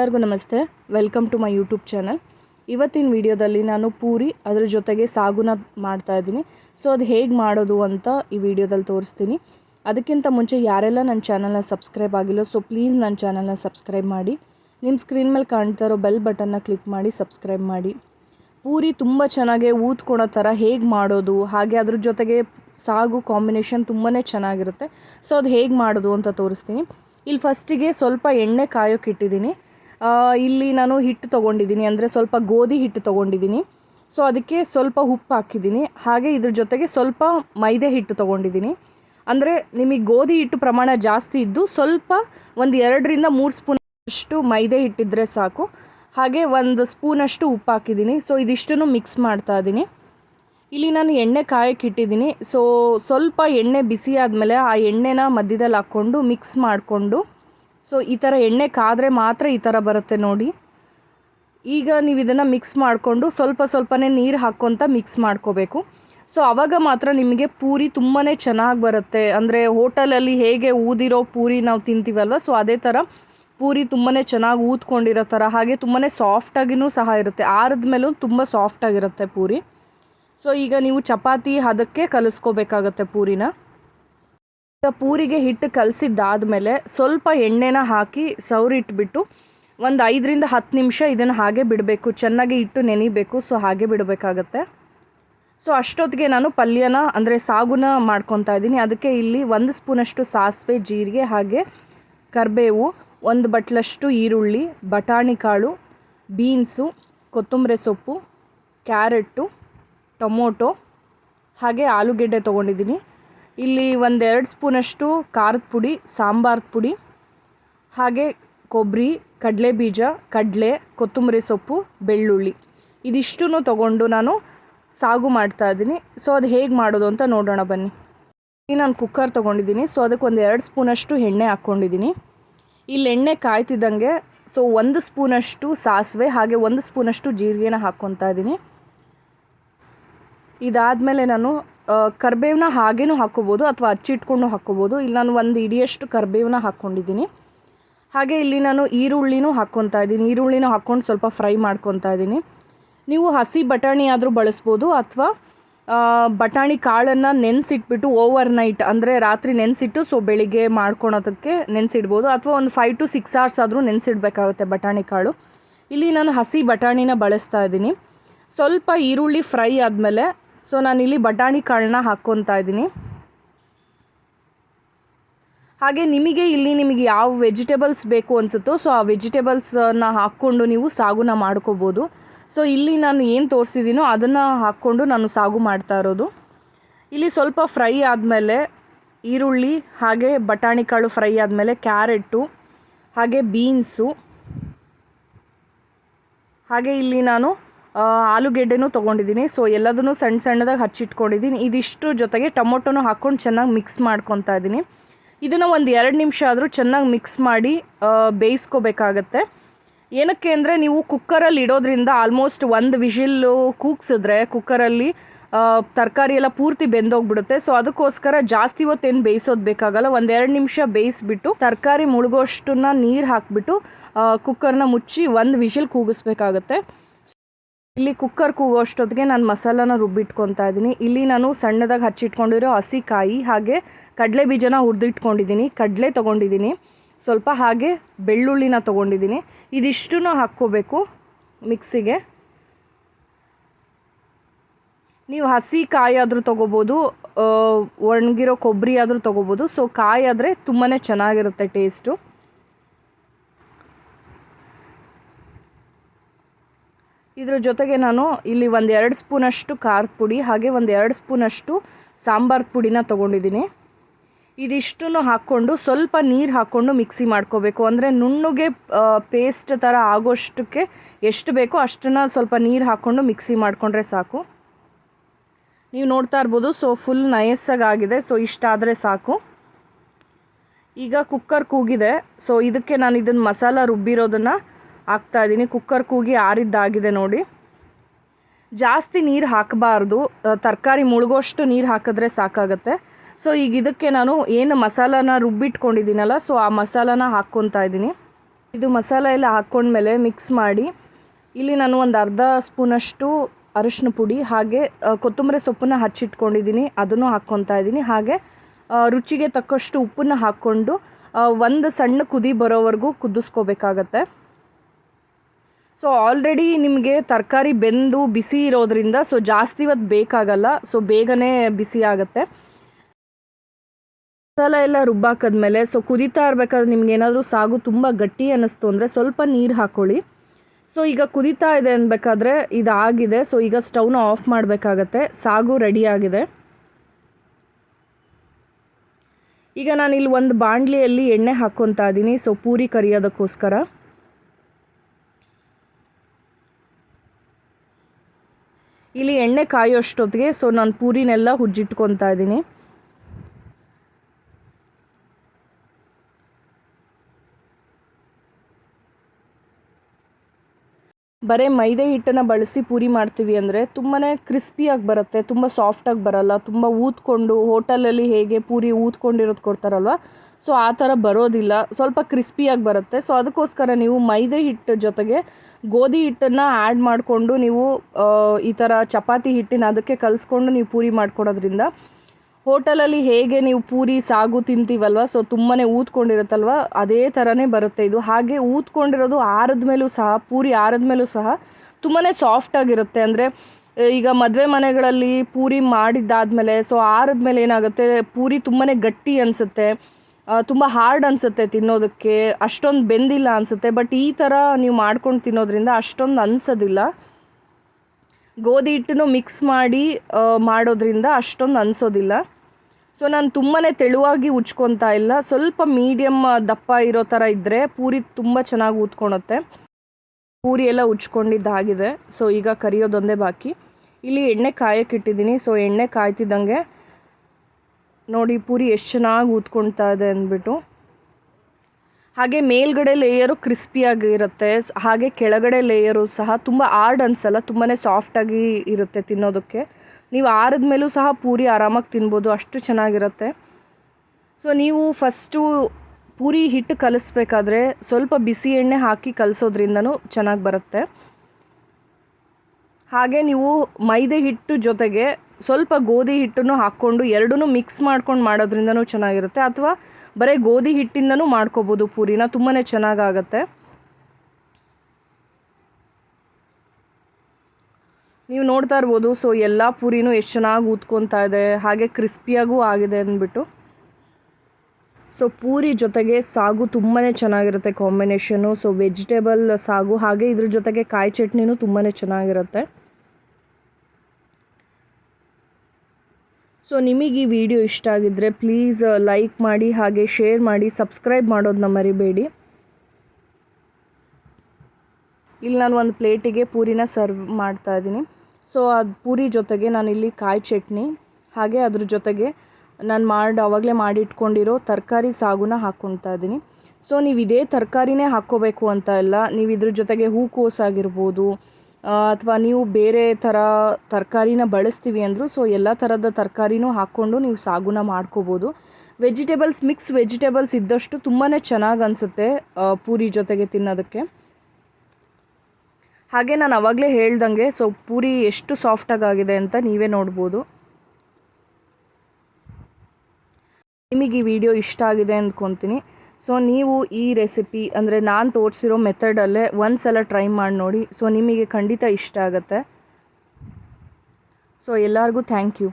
ಎಲ್ಲರಿಗೂ ನಮಸ್ತೆ. Welcome to my YouTube channel ಇವತ್ತಿನ ವಿಡಿಯೋದಲ್ಲಿ ನಾನು ಪೂರಿ ಅದ್ರ ಜೊತೆಗೆ ಸಾಗುನ ಮಾಡ್ತಾ ಇದ್ದೀನಿ. ಸೊ ಅದು ಹೇಗೆ ಮಾಡೋದು ಅಂತ ಈ ವಿಡಿಯೋದಲ್ಲಿ ತೋರಿಸ್ತೀನಿ. ಅದಕ್ಕಿಂತ ಮುಂಚೆ ಯಾರೆಲ್ಲ ನನ್ನ ಚಾನಲ್ನ ಸಬ್ಸ್ಕ್ರೈಬ್ ಆಗಿಲ್ಲ ಸೊ ಪ್ಲೀಸ್ ನನ್ನ ಚಾನಲ್ನ ಸಬ್ಸ್ಕ್ರೈಬ್ ಮಾಡಿ. ನಿಮ್ಮ ಸ್ಕ್ರೀನ್ ಮೇಲೆ ಕಾಣ್ತಾ ಇರೋ ಬೆಲ್ ಬಟನ್ನ ಕ್ಲಿಕ್ ಮಾಡಿ ಸಬ್ಸ್ಕ್ರೈಬ್ ಮಾಡಿ. ಪೂರಿ ತುಂಬ ಚೆನ್ನಾಗಿ ಊದ್ಕೊಳೋ ಥರ ಹೇಗೆ ಮಾಡೋದು ಹಾಗೆ ಅದ್ರ ಜೊತೆಗೆ ಸಾಗು ಕಾಂಬಿನೇಷನ್ ತುಂಬಾ ಚೆನ್ನಾಗಿರುತ್ತೆ. ಸೊ ಅದು ಹೇಗೆ ಮಾಡೋದು ಅಂತ ತೋರಿಸ್ತೀನಿ. ಇಲ್ಲಿ ಫಸ್ಟಿಗೆ ಸ್ವಲ್ಪ ಎಣ್ಣೆ ಕಾಯೋಕೆ ಇಟ್ಟಿದ್ದೀನಿ. ಆ, ಇಲ್ಲಿ ನಾನು ಹಿಟ್ಟು ತೊಗೊಂಡಿದ್ದೀನಿ, ಅಂದರೆ ಸ್ವಲ್ಪ ಗೋಧಿ ಹಿಟ್ಟು ತೊಗೊಂಡಿದ್ದೀನಿ. ಸೊ ಅದಕ್ಕೆ ಸ್ವಲ್ಪ ಉಪ್ಪು ಹಾಕಿದ್ದೀನಿ. ಹಾಗೆ ಇದ್ರ ಜೊತೆಗೆ ಸ್ವಲ್ಪ ಮೈದೆ ಹಿಟ್ಟು ತೊಗೊಂಡಿದ್ದೀನಿ. ಅಂದರೆ ನಿಮಗೆ ಗೋಧಿ ಹಿಟ್ಟು ಪ್ರಮಾಣ ಜಾಸ್ತಿ ಇದ್ದು ಸ್ವಲ್ಪ ಒಂದು ಎರಡರಿಂದ ಮೂರು ಸ್ಪೂನ್ ಅಷ್ಟು ಮೈದೆ ಹಿಟ್ಟಿದ್ರೆ ಸಾಕು. ಹಾಗೆ ಒಂದು ಸ್ಪೂನಷ್ಟು ಉಪ್ಪು ಹಾಕಿದ್ದೀನಿ. ಸೊ ಇದಿಷ್ಟನ್ನು ಮಿಕ್ಸ್ ಮಾಡ್ತಾ ಇದ್ದೀನಿ. ಇಲ್ಲಿ ನಾನು ಎಣ್ಣೆ ಕಾಯಕ್ಕೆ ಇಟ್ಟಿದ್ದೀನಿ. ಸೊ ಸ್ವಲ್ಪ ಎಣ್ಣೆ ಬಿಸಿ ಆದಮೇಲೆ ಆ ಎಣ್ಣೆನ ಮಧ್ಯದಲ್ಲಿ ಹಾಕ್ಕೊಂಡು ಮಿಕ್ಸ್ ಮಾಡಿಕೊಂಡು ಸೊ ಈ ಥರ ಎಣ್ಣೆ ಕಾದರೆ ಮಾತ್ರ ಈ ಥರ ಬರುತ್ತೆ ನೋಡಿ. ಈಗ ನೀವು ಇದನ್ನು ಮಿಕ್ಸ್ ಮಾಡಿಕೊಂಡು ಸ್ವಲ್ಪ ಸ್ವಲ್ಪನೇ ನೀರು ಹಾಕ್ಕೊತ ಮಿಕ್ಸ್ ಮಾಡ್ಕೋಬೇಕು. ಸೊ ಆವಾಗ ಮಾತ್ರ ನಿಮಗೆ ಪೂರಿ ತುಂಬಾ ಚೆನ್ನಾಗಿ ಬರುತ್ತೆ. ಅಂದರೆ ಹೋಟೆಲಲ್ಲಿ ಹೇಗೆ ಊದಿರೋ ಪೂರಿ ನಾವು ತಿಂತೀವಲ್ವ ಸೊ ಅದೇ ಥರ ಪೂರಿ ತುಂಬಾ ಚೆನ್ನಾಗಿ ಊದ್ಕೊಂಡಿರೋ ಥರ ಹಾಗೆ ತುಂಬಾ ಸಾಫ್ಟಾಗಿಯೂ ಸಹ ಇರುತ್ತೆ. ಆರದ ಮೇಲೂ ತುಂಬ ಸಾಫ್ಟಾಗಿರುತ್ತೆ ಪೂರಿ. ಸೊ ಈಗ ನೀವು ಚಪಾತಿ ಅದಕ್ಕೆ ಕಲಿಸ್ಕೋಬೇಕಾಗತ್ತೆ ಪೂರಿನ. ಈಗ ಪೂರಿಗೆ ಹಿಟ್ಟು ಕಲಸಿದ್ದಾದಮೇಲೆ ಸ್ವಲ್ಪ ಎಣ್ಣೆನ ಹಾಕಿ ಸೌರಿಟ್ಬಿಟ್ಟು ಒಂದು ಐದರಿಂದ ಹತ್ತು ನಿಮಿಷ ಇದನ್ನು ಹಾಗೆ ಬಿಡಬೇಕು. ಚೆನ್ನಾಗಿ ಇಟ್ಟು ನೆನಿಬೇಕು, ಸೊ ಹಾಗೆ ಬಿಡಬೇಕಾಗತ್ತೆ. ಸೊ ಅಷ್ಟೊತ್ತಿಗೆ ನಾನು ಪಲ್ಯನ, ಅಂದರೆ ಸಾಗುನ ಮಾಡ್ಕೊತಾ ಇದ್ದೀನಿ. ಅದಕ್ಕೆ ಇಲ್ಲಿ ಒಂದು ಸ್ಪೂನಷ್ಟು ಸಾಸಿವೆ, ಜೀರಿಗೆ ಹಾಗೆ ಕರಿಬೇವು, ಒಂದು ಬಟ್ಲಷ್ಟು ಈರುಳ್ಳಿ, ಬಟಾಣಿ ಕಾಳು, ಬೀನ್ಸು, ಕೊತ್ತಂಬರಿ ಸೊಪ್ಪು, ಕ್ಯಾರೆಟ್ಟು, ಟೊಮೊಟೊ ಹಾಗೆ ಆಲೂಗೆಡ್ಡೆ ತೊಗೊಂಡಿದ್ದೀನಿ. ಇಲ್ಲಿ ಒಂದೆರಡು ಸ್ಪೂನಷ್ಟು ಖಾರದ ಪುಡಿ ಸಾಂಬಾರದ ಪುಡಿ, ಹಾಗೆ ಕೊಬ್ಬರಿ ಕಡಲೆ ಬೀಜ ಕಡಲೆ, ಕೊತ್ತಂಬರಿ ಸೊಪ್ಪು, ಬೆಳ್ಳುಳ್ಳಿ. ಇದಿಷ್ಟನ್ನು ತಗೊಂಡು ನಾನು ಸಾಗು ಮಾಡ್ತಾ ಇದ್ದೀನಿ. ಸೊ, ಅದು ಹೇಗೆ ಮಾಡೋದು ಅಂತ ನೋಡೋಣ ಬನ್ನಿ. ಈ ನಾನು ಕುಕ್ಕರ್ ತೊಗೊಂಡಿದ್ದೀನಿ. ಸೊ, ಅದಕ್ಕೆ ಒಂದು ಎರಡು ಸ್ಪೂನಷ್ಟು ಎಣ್ಣೆ ಹಾಕ್ಕೊಂಡಿದ್ದೀನಿ. ಇಲ್ಲಿ ಎಣ್ಣೆ ಕಾಯ್ತಿದ್ದಂಗೆ, ಸೊ, ಒಂದು ಸ್ಪೂನಷ್ಟು ಸಾಸಿವೆ, ಹಾಗೆ ಒಂದು ಸ್ಪೂನಷ್ಟು ಜೀರಿಗೆನ ಹಾಕ್ಕೊತಾ ಇದ್ದೀನಿ. ಇದಾದಮೇಲೆ ನಾನು ಕರ್ಬೇವನ್ನ ಹಾಗೇನೂ ಹಾಕ್ಕೋಬೋದು ಅಥವಾ ಹಚ್ಚಿಟ್ಕೊಂಡು ಹಾಕ್ಕೋಬೋದು. ಇಲ್ಲಿ ನಾನು ಒಂದು ಇಡಿಯಷ್ಟು ಕರ್ಬೇವನ್ನ ಹಾಕ್ಕೊಂಡಿದ್ದೀನಿ. ಹಾಗೆ ಇಲ್ಲಿ ನಾನು ಈರುಳ್ಳಿನೂ ಹಾಕ್ಕೊತಾ ಇದ್ದೀನಿ. ಈರುಳ್ಳಿನೂ ಹಾಕ್ಕೊಂಡು ಸ್ವಲ್ಪ ಫ್ರೈ ಮಾಡ್ಕೊತಾ ಇದ್ದೀನಿ. ನೀವು ಹಸಿ ಬಟಾಣಿ ಆದರೂ ಬಳಸ್ಬೋದು ಅಥವಾ ಬಟಾಣಿ ಕಾಳನ್ನು ನೆನೆಸಿಟ್ಬಿಟ್ಟು ಓವರ್ ನೈಟ್ ಅಂದರೆ ರಾತ್ರಿ ನೆನೆಸಿಟ್ಟು ಸೊ ಬೆಳಿಗ್ಗೆ ಮಾಡ್ಕೊಳೋದಕ್ಕೆ ನೆನೆಸಿಡ್ಬೋದು. ಅಥವಾ ಒಂದು ಫೈವ್ ಟು ಸಿಕ್ಸ್ ಅವರ್ಸ್ ಆದರೂ ನೆನೆಸಿಡ್ಬೇಕಾಗುತ್ತೆ ಬಟಾಣಿ ಕಾಳು. ಇಲ್ಲಿ ನಾನು ಹಸಿ ಬಟಾಣಿನ ಬಳಸ್ತಾ ಇದ್ದೀನಿ. ಸ್ವಲ್ಪ ಈರುಳ್ಳಿ ಫ್ರೈ ಆದಮೇಲೆ ಸೊ ನಾನಿಲ್ಲಿ ಬಟಾಣಿ ಕಾಳನ್ನ ಹಾಕ್ಕೊತಾ ಇದ್ದೀನಿ. ಹಾಗೆ ನಿಮಗೆ ಇಲ್ಲಿ ನಿಮಗೆ ಯಾವ ವೆಜಿಟೇಬಲ್ಸ್ ಬೇಕು ಅನಿಸುತ್ತೋ ಸೊ ಆ ವೆಜಿಟೇಬಲ್ಸನ್ನ ಹಾಕ್ಕೊಂಡು ನೀವು ಸಾಗುನ ಮಾಡ್ಕೋಬೋದು. ಸೊ ಇಲ್ಲಿ ನಾನು ಏನು ತೋರಿಸಿದ್ದೀನೋ ಅದನ್ನು ಹಾಕ್ಕೊಂಡು ನಾನು ಸಾಗು ಮಾಡ್ತಾ ಇರೋದು. ಇಲ್ಲಿ ಸ್ವಲ್ಪ ಫ್ರೈ ಆದಮೇಲೆ ಈರುಳ್ಳಿ, ಹಾಗೆ ಬಟಾಣಿ ಕಾಳು ಫ್ರೈ ಆದಮೇಲೆ ಕ್ಯಾರೆಟು ಹಾಗೆ ಬೀನ್ಸು. ಹಾಗೆ ಇಲ್ಲಿ ನಾನು ಆಲೂಗೆಡ್ಡೆನೂ ತೊಗೊಂಡಿದ್ದೀನಿ. ಸೊ ಎಲ್ಲದನ್ನು ಸಣ್ಣ ಸಣ್ಣದಾಗಿ ಹಚ್ಚಿಟ್ಕೊಂಡಿದ್ದೀನಿ. ಇದಿಷ್ಟು ಜೊತೆಗೆ ಟೊಮೊಟೊನೂ ಹಾಕ್ಕೊಂಡು ಚೆನ್ನಾಗಿ ಮಿಕ್ಸ್ ಮಾಡ್ಕೊತಾ ಇದ್ದೀನಿ. ಇದನ್ನು ಒಂದು ಎರಡು ನಿಮಿಷ ಆದರೂ ಚೆನ್ನಾಗಿ ಮಿಕ್ಸ್ ಮಾಡಿ ಬೇಯಿಸ್ಕೋಬೇಕಾಗತ್ತೆ. ಏನಕ್ಕೆ ಅಂದರೆ ನೀವು ಕುಕ್ಕರಲ್ಲಿ ಇಡೋದ್ರಿಂದ ಆಲ್ಮೋಸ್ಟ್ ಒಂದು ವಿಷಿಲ್ಲು ಕೂಗ್ಸಿದ್ರೆ ಕುಕ್ಕರಲ್ಲಿ ತರಕಾರಿ ಎಲ್ಲ ಪೂರ್ತಿ ಬೆಂದೋಗ್ಬಿಡುತ್ತೆ. ಸೊ ಅದಕ್ಕೋಸ್ಕರ ಜಾಸ್ತಿ ಹೊತ್ತೇನು ಬೇಯಿಸೋದು ಬೇಕಾಗಲ್ಲ. ಒಂದೆರಡು ನಿಮಿಷ ಬೇಯಿಸ್ಬಿಟ್ಟು ತರಕಾರಿ ಮುಳುಗೋಷ್ಟನ್ನ ನೀರು ಹಾಕಿಬಿಟ್ಟು ಕುಕ್ಕರ್ನ ಮುಚ್ಚಿ ಒಂದು ವಿಷಿಲ್ ಕೂಗಿಸ್ಬೇಕಾಗತ್ತೆ. ಇಲ್ಲಿ ಕುಕ್ಕರ್ ಕೂಗೋಷ್ಟೊತ್ತಿಗೆ ನಾನು ಮಸಾಲಾನ ರುಬ್ಬಿಟ್ಕೊತಾ ಇದ್ದೀನಿ. ಇಲ್ಲಿ ನಾನು ಸಣ್ಣದಾಗಿ ಹಚ್ಚಿಟ್ಕೊಂಡಿರೋ ಹಸಿ ಕಾಯಿ ಹಾಗೆ ಕಡಲೆ ಬೀಜನ ಹುರಿದಿಟ್ಕೊಂಡಿದ್ದೀನಿ. ಕಡಲೆ ತೊಗೊಂಡಿದ್ದೀನಿ. ಸ್ವಲ್ಪ ಹಾಗೆ ಬೆಳ್ಳುಳ್ಳಿನ ತೊಗೊಂಡಿದ್ದೀನಿ. ಇದಿಷ್ಟನ್ನು ಹಾಕ್ಕೋಬೇಕು ಮಿಕ್ಸಿಗೆ. ನೀವು ಹಸಿ ಕಾಯಿ ಆದರೂ ತೊಗೋಬೋದು ಒಣಗಿರೋ ಕೊಬ್ಬರಿ ಆದರೂ ತೊಗೋಬೋದು. ಸೊ ಕಾಯಿ ಆದರೆ ತುಂಬಾ ಚೆನ್ನಾಗಿರುತ್ತೆ ಟೇಸ್ಟು ಇದ್ರ ಜೊತೆಗೆ ನಾನು ಇಲ್ಲಿ ಒಂದು ಎರಡು ಸ್ಪೂನಷ್ಟು ಖಾರದ ಪುಡಿ, ಹಾಗೆ ಒಂದು ಎರಡು ಸ್ಪೂನಷ್ಟು ಸಾಂಬಾರ್ ಪುಡಿನ ತೊಗೊಂಡಿದ್ದೀನಿ. ಇದಿಷ್ಟನ್ನು ಹಾಕ್ಕೊಂಡು ಸ್ವಲ್ಪ ನೀರು ಹಾಕ್ಕೊಂಡು ಮಿಕ್ಸಿ ಮಾಡ್ಕೋಬೇಕು. ಅಂದರೆ ನುಣ್ಣಗೆ ಪೇಸ್ಟ್ ಥರ ಆಗೋಷ್ಟಕ್ಕೆ ಎಷ್ಟು ಬೇಕೋ ಅಷ್ಟನ್ನು ಸ್ವಲ್ಪ ನೀರು ಹಾಕ್ಕೊಂಡು ಮಿಕ್ಸಿ ಮಾಡಿಕೊಂಡ್ರೆ ಸಾಕು. ನೀವು ನೋಡ್ತಾ ಇರ್ಬೋದು, ಸೊ ಫುಲ್ ನಯಸ್ಸಾಗಿದೆ ಸೊ ಇಷ್ಟಾದರೆ ಸಾಕು. ಈಗ ಕುಕ್ಕರ್ ಕೂಗಿದೆ. ಸೊ ಇದಕ್ಕೆ ನಾನು ಇದನ್ನು ಮಸಾಲ ರುಬ್ಬಿರೋದನ್ನು ಹಾಕ್ತಾ ಇದ್ದೀನಿ. ಕುಕ್ಕರ್ ಕೂಗಿ ಆರಿದ್ದಾಗಿದೆ ನೋಡಿ. ಜಾಸ್ತಿ ನೀರು ಹಾಕಬಾರ್ದು. ತರಕಾರಿ ಮುಳುಗೋಷ್ಟು ನೀರು ಹಾಕಿದ್ರೆ ಸಾಕಾಗುತ್ತೆ. ಸೊ ಈಗ ಇದಕ್ಕೆ ನಾನು ಏನು ಮಸಾಲಾನ ರುಬ್ಬಿಟ್ಕೊಂಡಿದ್ದೀನಲ್ಲ ಸೊ ಆ ಮಸಾಲಾನ ಹಾಕ್ಕೊತಾ ಇದ್ದೀನಿ. ಇದು ಮಸಾಲ ಎಲ್ಲ ಹಾಕ್ಕೊಂಡ್ಮೇಲೆ ಮಿಕ್ಸ್ ಮಾಡಿ, ಇಲ್ಲಿ ನಾನು ಒಂದು ಅರ್ಧ ಸ್ಪೂನಷ್ಟು ಅರಿಶಿನ ಪುಡಿ, ಹಾಗೆ ಕೊತ್ತಂಬರಿ ಸೊಪ್ಪನ್ನ ಹಚ್ಚಿಟ್ಕೊಂಡಿದ್ದೀನಿ. ಅದನ್ನು ಹಾಕ್ಕೊತಾ ಇದ್ದೀನಿ. ಹಾಗೆ ರುಚಿಗೆ ತಕ್ಕಷ್ಟು ಉಪ್ಪನ್ನು ಹಾಕ್ಕೊಂಡು ಒಂದು ಸಣ್ಣ ಕುದಿ ಬರೋವರೆಗೂ ಕುದಿಸ್ಕೋಬೇಕಾಗತ್ತೆ. ಸೊ ಆಲ್ರೆಡಿ ನಿಮಗೆ ತರಕಾರಿ ಬೆಂದು ಬಿಸಿ ಇರೋದ್ರಿಂದ ಸೊ ಜಾಸ್ತಿ ಇವತ್ತು ಬೇಕಾಗಲ್ಲ ಸೊ ಬೇಗನೆ ಬಿಸಿ ಆಗುತ್ತೆ. ಮಸಾಲ ಎಲ್ಲ ರುಬ್ಬಾಕದ್ಮೇಲೆ ಸೊ ಕುದೀತಾ ಇರಬೇಕಾದ್ರೆ ನಿಮ್ಗೆ ಏನಾದರೂ ಸಾಗು ತುಂಬ ಗಟ್ಟಿ ಅನ್ನಿಸ್ತು ಅಂದರೆ ಸ್ವಲ್ಪ ನೀರು ಹಾಕ್ಕೊಳ್ಳಿ ಸೊ ಈಗ ಕುದೀತಾ ಇದೆ ಅನ್ಬೇಕಾದ್ರೆ ಇದಾಗಿದೆ ಸೊ ಈಗ ಸ್ಟವ್ನ ಆಫ್ ಮಾಡಬೇಕಾಗತ್ತೆ, ಸಾಗು ರೆಡಿ ಆಗಿದೆ. ಈಗ ನಾನು ಇಲ್ಲಿ ಒಂದು ಬಾಣಲಿಯಲ್ಲಿ ಎಣ್ಣೆ ಹಾಕ್ಕೊತಾ ಇದ್ದೀನಿ ಸೊ ಪೂರಿ ಕರಿಯೋದಕ್ಕೋಸ್ಕರ. ಇಲ್ಲಿ ಎಣ್ಣೆ ಕಾಯೋಷ್ಟೊತ್ತಿಗೆ ಸೊ ನಾನು ಪೂರಿನೆಲ್ಲ ಹುಜ್ಜಿಟ್ಕೊತಾ ಇದ್ದೀನಿ. ಬರೀ ಮೈದೆ ಹಿಟ್ಟನ್ನು ಬಳಸಿ ಪೂರಿ ಮಾಡ್ತೀವಿ ಅಂದರೆ ತುಂಬಾ ಕ್ರಿಸ್ಪಿಯಾಗಿ ಬರುತ್ತೆ, ತುಂಬ ಸಾಫ್ಟಾಗಿ ಬರಲ್ಲ, ತುಂಬ ಊದ್ಕೊಂಡು ಹೋಟೆಲಲ್ಲಿ ಹೇಗೆ ಪೂರಿ ಊದ್ಕೊಂಡಿರೋದು ಕೊಡ್ತಾರಲ್ವ? ಸೊ ಆ ಥರ ಬರೋದಿಲ್ಲ. ಸ್ವಲ್ಪ ಕ್ರಿಸ್ಪಿಯಾಗಿ ಬರುತ್ತೆ. ಸೊ ಅದಕ್ಕೋಸ್ಕರ ನೀವು ಮೈದೆ ಹಿಟ್ಟು ಜೊತೆಗೆ ಗೋಧಿ ಹಿಟ್ಟನ್ನು ಆ್ಯಡ್ ಮಾಡಿಕೊಂಡು ನೀವು ಈ ಥರ ಚಪಾತಿ ಹಿಟ್ಟಿನ ಅದಕ್ಕೆ ಕಲಿಸ್ಕೊಂಡು ನೀವು ಪೂರಿ ಮಾಡ್ಕೊಡೋದ್ರಿಂದ ಹೋಟೆಲಲ್ಲಿ ಹೇಗೆ ನೀವು ಪೂರಿ, ಸಾಗು ತಿಂತೀವಲ್ವ? ಸೊ ತುಂಬಾ ಊದ್ಕೊಂಡಿರುತ್ತಲ್ವ? ಅದೇ ಥರನೇ ಬರುತ್ತೆ ಇದು. ಹಾಗೆ ಊದ್ಕೊಂಡಿರೋದು ಆರದ ಮೇಲೂ ಸಹ, ಪೂರಿ ಆರದ ಮೇಲೂ ಸಹ ತುಂಬಾ ಸಾಫ್ಟಾಗಿರುತ್ತೆ ಅಂದರೆ ಈಗ ಮದುವೆ ಮನೆಗಳಲ್ಲಿ ಪೂರಿ ಮಾಡಿದ್ದಾದಮೇಲೆ ಸೊ ಆರದ ಮೇಲೆ ಏನಾಗುತ್ತೆ? ಪೂರಿ ತುಂಬಾ ಗಟ್ಟಿ ಅನಿಸುತ್ತೆ. ತುಂಬ ಹಾರ್ಡ್ ಅನಿಸುತ್ತೆ ತಿನ್ನೋದಕ್ಕೆ. ಅಷ್ಟೊಂದು ಬೆಂದಿಲ್ಲ ಅನಿಸುತ್ತೆ. ಬಟ್ ಈ ಥರ ನೀವು ಮಾಡ್ಕೊಂಡು ತಿನ್ನೋದ್ರಿಂದ ಅಷ್ಟೊಂದು ಅನಿಸೋದಿಲ್ಲ. ಗೋಧಿ ಹಿಟ್ಟನ್ನು ಮಿಕ್ಸ್ ಮಾಡಿ ಮಾಡೋದ್ರಿಂದ ಅಷ್ಟೊಂದು ಅನಿಸೋದಿಲ್ಲ. ಸೊ ನಾನು ತುಂಬಾ ತೆಳುವಾಗಿ ಉಜ್ಕೊತಾ ಇಲ್ಲ. ಸ್ವಲ್ಪ ಮೀಡಿಯಮ್ ದಪ್ಪ ಇರೋ ಥರ ಇದ್ದರೆ ಪೂರಿ ತುಂಬ ಚೆನ್ನಾಗಿ ಊದ್ಕೊಳುತ್ತೆ. ಪೂರಿ ಎಲ್ಲ ಉಜ್ಕೊಂಡಿದ್ದಾಗಿದೆ. ಸೊ ಈಗ ಕರಿಯೋದೊಂದೇ ಬಾಕಿ. ಇಲ್ಲಿ ಎಣ್ಣೆ ಕಾಯಕ್ಕಿಟ್ಟಿದ್ದೀನಿ ಸೊ ಎಣ್ಣೆ ಕಾಯ್ತಿದ್ದಂಗೆ ನೋಡಿ ಪೂರಿ ಎಷ್ಟು ಚೆನ್ನಾಗಿ ಊದ್ಕೊಳ್ತಾ ಇದೆ ಅಂದ್ಬಿಟ್ಟು. ಹಾಗೆ ಮೇಲ್ಗಡೆ ಲೇಯರು ಕ್ರಿಸ್ಪಿಯಾಗಿ ಇರುತ್ತೆ. ಹಾಗೆ ಕೆಳಗಡೆ ಲೇಯರು ಸಹ ತುಂಬ ಆರ್ಡ್ ಅನ್ಸಲ್ಲ ತುಂಬಾ ಸಾಫ್ಟಾಗಿ ಇರುತ್ತೆ ತಿನ್ನೋದಕ್ಕೆ. ನೀವು ಆರಿದ ಮೇಲೂ ಸಹ ಪೂರಿ ಆರಾಮಾಗಿ ತಿನ್ಬೋದು, ಅಷ್ಟು ಚೆನ್ನಾಗಿರುತ್ತೆ. ಸೊ ನೀವು ಫಸ್ಟು ಪೂರಿ ಹಿಟ್ಟು ಕಲಿಸ್ಬೇಕಾದ್ರೆ ಸ್ವಲ್ಪ ಬಿಸಿ ಎಣ್ಣೆ ಹಾಕಿ ಕಲಿಸೋದ್ರಿಂದನೂ ಚೆನ್ನಾಗಿ ಬರುತ್ತೆ. ಹಾಗೆ ನೀವು ಮೈದೆ ಹಿಟ್ಟು ಜೊತೆಗೆ ಸ್ವಲ್ಪ ಗೋಧಿ ಹಿಟ್ಟನ್ನು ಹಾಕ್ಕೊಂಡು ಎರಡೂ ಮಿಕ್ಸ್ ಮಾಡ್ಕೊಂಡು ಮಾಡೋದ್ರಿಂದನೂ ಚೆನ್ನಾಗಿರುತ್ತೆ. ಅಥವಾ ಬರೀ ಗೋಧಿ ಹಿಟ್ಟಿಂದನೂ ಮಾಡ್ಕೋಬೋದು ಪೂರಿನ ತುಂಬಾ ಚೆನ್ನಾಗಾಗತ್ತೆ. ನೀವು ನೋಡ್ತಾ ಇರ್ಬೋದು, ಸೊ ಎಲ್ಲ ಪೂರಿನೂ ಎಷ್ಟು ಚೆನ್ನಾಗಿ ಊದ್ಕೊತಾ ಇದೆ, ಹಾಗೆ ಕ್ರಿಸ್ಪಿಯಾಗೂ ಆಗಿದೆ ಅಂದ್ಬಿಟ್ಟು. ಸೊ ಪೂರಿ ಜೊತೆಗೆ ಸಾಗು ತುಂಬಾ ಚೆನ್ನಾಗಿರುತ್ತೆ ಕಾಂಬಿನೇಷನು ಸೊ ವೆಜಿಟೇಬಲ್ ಸಾಗು ಹಾಗೆ ಇದ್ರ ಜೊತೆಗೆ ಕಾಯಿ ಚಟ್ನಿನೂ ತುಂಬಾ ಚೆನ್ನಾಗಿರುತ್ತೆ. ಸೊ ನಿಮಗೆ ಈ ವಿಡಿಯೋ ಇಷ್ಟ ಆಗಿದ್ದರೆ ಪ್ಲೀಸ್ ಲೈಕ್ ಮಾಡಿ, ಹಾಗೆ ಶೇರ್ ಮಾಡಿ ಸಬ್ಸ್ಕ್ರೈಬ್ ಮಾಡೋದನ್ನ ಮರಿಬೇಡಿ. ಇಲ್ಲಿ ನಾನು ಒಂದು ಪ್ಲೇಟಿಗೆ ಪೂರಿನ ಸರ್ವ್ ಮಾಡ್ತಾ ಇದ್ದೀನಿ. ಸೊ ಅದು ಪೂರಿ ಜೊತೆಗೆ ನಾನಿಲ್ಲಿ ಕಾಯಿ ಚಟ್ನಿ, ಹಾಗೆ ಅದ್ರ ಜೊತೆಗೆ ನಾನು ಮಾಡಿ, ಅವಾಗಲೇ ಮಾಡಿಟ್ಕೊಂಡಿರೋ ತರಕಾರಿ ಸಾಗುನ ಹಾಕ್ಕೊಳ್ತಾ ಇದ್ದೀನಿ. ಸೊ ನೀವು ಇದೇ ತರಕಾರಿನೇ ಹಾಕ್ಕೋಬೇಕು ಅಂತ ಇಲ್ಲ, ನೀವು ಇದ್ರ ಜೊತೆಗೆ ಹೂಕೋಸು ಆಗಿರ್ಬೋದು ಅಥವಾ ನೀವು ಬೇರೆ ಥರ ತರಕಾರಿನ ಬಳಸ್ತೀವಿ ಅಂದರೂ, ಸೊ ಎಲ್ಲ ಥರದ ತರಕಾರಿನೂ ಹಾಕ್ಕೊಂಡು ನೀವು ಸಾಗುನ ಮಾಡ್ಕೋಬೋದು. ವೆಜಿಟೇಬಲ್ಸ್ ಮಿಕ್ಸ್ ವೆಜಿಟೇಬಲ್ಸ್ ಇದ್ದಷ್ಟು ತುಂಬಾ ಚೆನ್ನಾಗಿ ಅನಿಸುತ್ತೆ ಪೂರಿ ಜೊತೆಗೆ ತಿನ್ನೋದಕ್ಕೆ. ಹಾಗೆ ನಾನು ಅವಾಗಲೇ ಹೇಳ್ದಂಗೆ, ಸೊ ಪೂರಿ ಎಷ್ಟು ಸಾಫ್ಟಾಗಿ ಆಗಿದೆ ಅಂತ ನೀವೇ ನೋಡ್ಬೋದು. ನಿಮಗೆ ಈ ವಿಡಿಯೋ ಇಷ್ಟ ಆಗಿದೆ ಅಂದ್ಕೊತೀನಿ. ಸೊ ನೀವು ಈ ರೆಸಿಪಿ ಅಂದರೆ ನಾನು ತೋರಿಸಿರೋ ಮೆಥಡಲ್ಲೇ ಒಂದು ಸಲ ಟ್ರೈ ಮಾಡಿ ನೋಡಿ. ಸೊ ನಿಮಗೆ ಖಂಡಿತ ಇಷ್ಟ ಆಗುತ್ತೆ. ಸೊ ಎಲ್ಲರಿಗೂ ಥ್ಯಾಂಕ್ ಯು